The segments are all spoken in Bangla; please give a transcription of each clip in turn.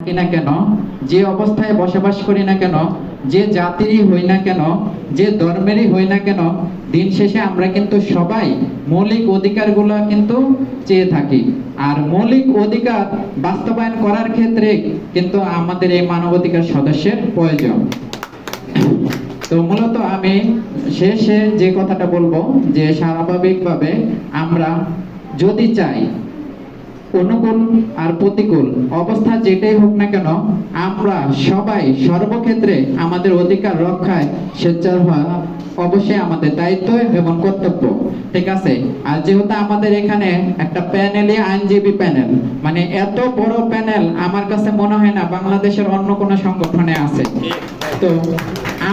থাকি না কেন, যে অবস্থায় বসবাস করি না কেন, যে জাতিরই হই না কেন, যে ধর্মেরই হই না কেন, দিন শেষে আমরা কিন্তু সবাই মৌলিক অধিকারগুলো কিন্তু চেয়ে থাকি। আর মৌলিক অধিকার বাস্তবায়ন করার ক্ষেত্রে কিন্তু আমাদের এই মানবাধিকার সদস্যের প্রয়োজন। তো মূলত আমি শেষে যে কথাটা বলব, যে স্বাভাবিকভাবে আমরা যদি চাই অনুকূল আর প্রতিকূল। অবস্থা যেটাই হোক না কেন, আমরা সবাই সর্বক্ষেত্রে আমাদের অধিকার রক্ষায় স্বেচ্ছার হওয়া অবশ্যই আমাদের দায়িত্ব এবং কর্তব্য। ঠিক আছে? আর যেহেতু আমাদের এখানে একটা প্যানেলে আইনজীবী প্যানেল মানে এত বড় প্যানেল আমার কাছে মনে হয় না বাংলাদেশের অন্য কোনো সংগঠনে আছে। তো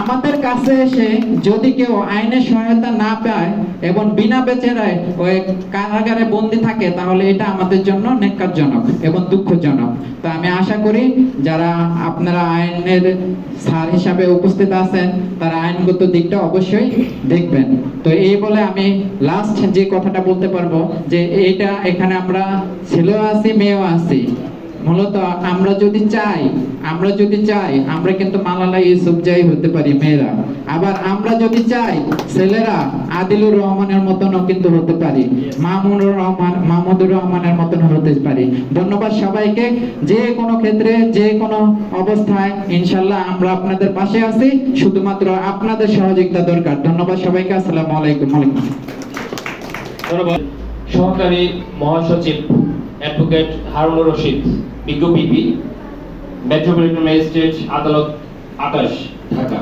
আমাদের কাছে এসে যদি কেউ আইনের সহায়তা না পায় এবং বিনা বেচেরায় ওই কারাগারে বন্দি থাকে, তাহলে এটা আমাদের জন্য নেককারজনক এবং দুঃখজনক। তো আমি আশা করি যারা আপনারা আইনের স্যার হিসাবে উপস্থিত আছেন, তারা আইনগত দিকটা অবশ্যই দেখবেন। তো এই বলে আমি লাস্ট যে কথাটা বলতে পারব, যে এইটা এখানে আমরা ছেলেও আছি, মেয়েও আছি। মূলত আমরা যদি চাই, আমরা যদি চাই, আমরা কিন্তু মালালা ইউসুফ যাই হতে পারি মেয়েরা। আবার আমরা যদি চাই, ছেলেরা আদিলুর রহমানের মতনও কিন্তু হতে পারি, মামুনুর রহমান, মাহমুদুর রহমানের মতন হতে পারি। ধন্যবাদ সবাইকে। যে কোনো ক্ষেত্রে, যে কোনো অবস্থায়, ইনশাল্লাহ আমরা আপনাদের পাশে আছি। শুধুমাত্র আপনাদের সহযোগিতা দরকার। ধন্যবাদ সবাইকে। আসসালামু আলাইকুম। ধন্যবাদ। সহকারী মহাসচিব অ্যাডভোকেট হারুনুর রশিদ বিজ্ঞ বিপি মেট্রোপলিটন ম্যাজিস্ট্রেট আদালত আটাশ ঢাকা।